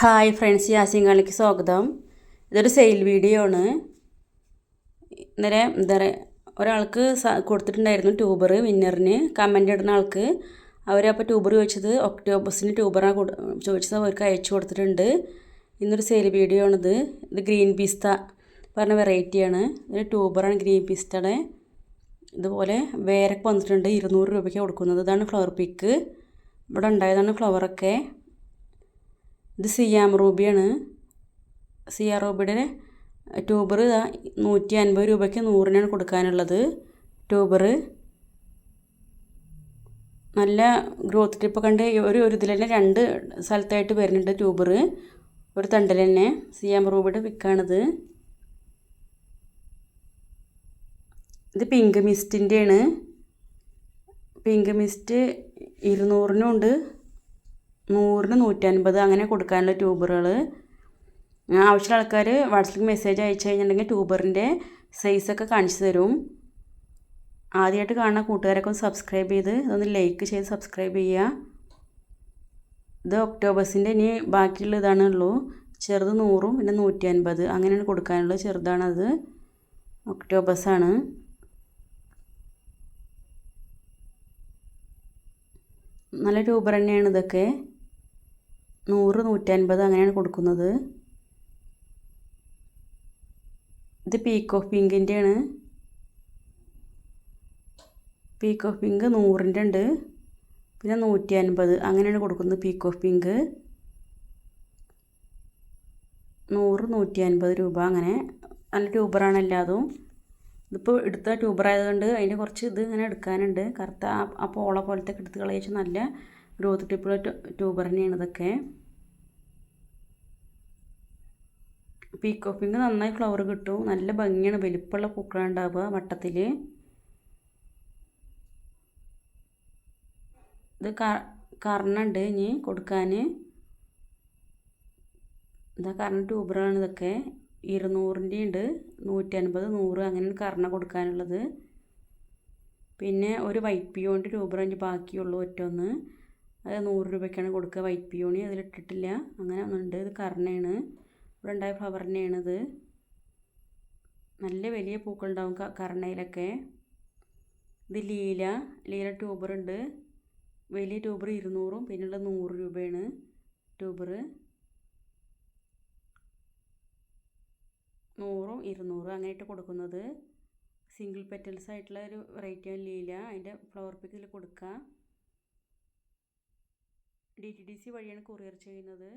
Hi friends യാസിങ്ങളിലേക്ക് സ്വാഗതം. ഇതൊരു sale video ആണ് ഇന്നലെ എന്താ പറയുക ഒരാൾക്ക് കൊടുത്തിട്ടുണ്ടായിരുന്നു ട്യൂബർ വിന്നറിന് കമന്റ് ഇടുന്ന ആൾക്ക്. അവരപ്പോൾ ട്യൂബർ ചോദിച്ചത് ഒക്ടോബസിന് ട്യൂബറാണ് കൊടു ചോദിച്ചത് അവർക്ക് അയച്ചു കൊടുത്തിട്ടുണ്ട്. ഇന്നൊരു സെയിൽ വീഡിയോ ആണിത് ഇത് ഗ്രീൻ പിസ്ത പറഞ്ഞ വെറൈറ്റിയാണ്. ഇതൊരു ട്യൂബറാണ് ഗ്രീൻ പിസ്തയുടെ. ഇതുപോലെ വേരൊക്കെ വന്നിട്ടുണ്ട് ഇരുന്നൂറ് രൂപയ്ക്ക് കൊടുക്കുന്നത്. ഇതാണ് ഫ്ലവർ പിക്ക്. ഇവിടെ ഉണ്ടായതാണ് ഫ്ലവറൊക്കെ. ഇത് സിയാം റൂബിയാണ്. സിയാ റൂബിയുടെ ട്യൂബർ നൂറ്റി അൻപത് രൂപയ്ക്ക് നൂറിനാണ് കൊടുക്കാനുള്ളത്. ട്യൂബർ. നല്ല ഗ്രോത്ത് ടിപ്പ് കണ്ട് ഒരു ഒരു ഇതിൽ തന്നെ രണ്ട് സ്ഥലത്തായിട്ട് വരുന്നുണ്ട് ട്യൂബർ. ഒരു തണ്ടിൽ തന്നെ സിയാം റൂബിയുടെ പിക്കാണിത്. ഇത് പിങ്ക് മിസ്റ്റിന്റെയാണ്. പിങ്ക് മിസ്റ്റ് ഇരുന്നൂറിനും ഉണ്ട്. നൂറിന് നൂറ്റൻപത് അങ്ങനെ കൊടുക്കാനുള്ള ട്യൂബറുകൾ. ആവശ്യമുള്ള ആൾക്കാർ വാട്സപ്പിൽ മെസ്സേജ് അയച്ചു കഴിഞ്ഞിട്ടുണ്ടെങ്കിൽ ട്യൂബറിന്റെ സൈസൊക്കെ കാണിച്ചു തരും. ആദ്യമായിട്ട് കാണുന്ന കൂട്ടുകാരൊക്കെ ഒന്ന് സബ്സ്ക്രൈബ് ചെയ്ത് ഇതൊന്ന് ലൈക്ക് ചെയ്ത് സബ്സ്ക്രൈബ് ചെയ്യുക. ഇത് ഒക്ടോബസിന്റെ ഇനി ബാക്കിയുള്ള ഇതാണ് ഉള്ളൂ. ചെറുത് നൂറും പിന്നെ നൂറ്റി അൻപത് അങ്ങനെയാണ് കൊടുക്കാനുള്ളത്. ചെറുതാണത്. ഒക്ടോബസാണ്. നല്ല ട്യൂബർ തന്നെയാണ് ഇതൊക്കെ. നൂറ് നൂറ്റൻപത് അങ്ങനെയാണ് കൊടുക്കുന്നത്. ഇത് പീക്ക് ഓഫ് പിങ്കിന്റെയാണ് പീക്ക് ഓഫ് പിങ്ക് നൂറിന്റെ ഉണ്ട്. പിന്നെ നൂറ്റി അൻപത് അങ്ങനെയാണ് കൊടുക്കുന്നത് പീക്ക് ഓഫ് പിങ്ക് നൂറ് നൂറ്റി അൻപത് രൂപ അങ്ങനെ. നല്ല ട്യൂബറാണ് എല്ലാതും. ഇതിപ്പോൾ എടുത്ത ട്യൂബർ ആയതുകൊണ്ട് അതിന്റെ കുറച്ച് ഇത് ഇങ്ങനെ എടുക്കാനുണ്ട്. കറുത്ത ആ ആ പോള പോലത്തെ എടുത്ത് കളയിച്ച് നല്ല ഗ്രോത്ത് ടിപ്പുള്ള ട്യൂബർ തന്നെയാണ് ഇതൊക്കെ. പീക്കോ നന്നായി ഫ്ലവർ കിട്ടും. നല്ല ഭംഗിയാണ്. വലിപ്പമുള്ള ഉണ്ടാവുക വട്ടത്തിൽ ഇത് കർണുണ്ട് ഇനി കൊടുക്കാൻ ഇതാ കർണ ട്യൂബറാണ് ഇതൊക്കെ. ഇരുന്നൂറിന്റെ ഉണ്ട്. നൂറ്റി അൻപത് നൂറ് അങ്ങനെയാണ് കർണ കൊടുക്കാനുള്ളത്. പിന്നെ ഒരു വൈറ്റ് ട്യൂബർ അതിന്റെ ബാക്കിയുള്ളൂ ഒറ്റൊന്ന് അത് നൂറ് രൂപയ്ക്കാണ് കൊടുക്കുക. വൈറ്റ് പിയോണി അതിലിട്ടിട്ടില്ല. അങ്ങനെ ഒന്നുണ്ട് ഇത് കർണയാണ്. ഇവിടെ ഉണ്ടായ ഫ്ലവർ നല്ല വലിയ പൂക്കളുണ്ടാവും കർണയിലൊക്കെ. ഇത് ലീല. ലീല ട്യൂബർ ഉണ്ട്. വലിയ ട്യൂബർ ഇരുന്നൂറും പിന്നെയുള്ള നൂറ് രൂപയാണ് ട്യൂബർ. നൂറും ഇരുന്നൂറും അങ്ങനെയായിട്ട് കൊടുക്കുന്നത്. സിംഗിൾ പെറ്റൽസ് ആയിട്ടുള്ള ഒരു വെറൈറ്റിയാണ് ലീല. അതിന്റെ ഫ്ലവർ പിക്കിൽ കൊടുക്കുക. ഡി ടി ഡി സി വഴിയാണ് കൊറിയർ ചെയ്യുന്നത്.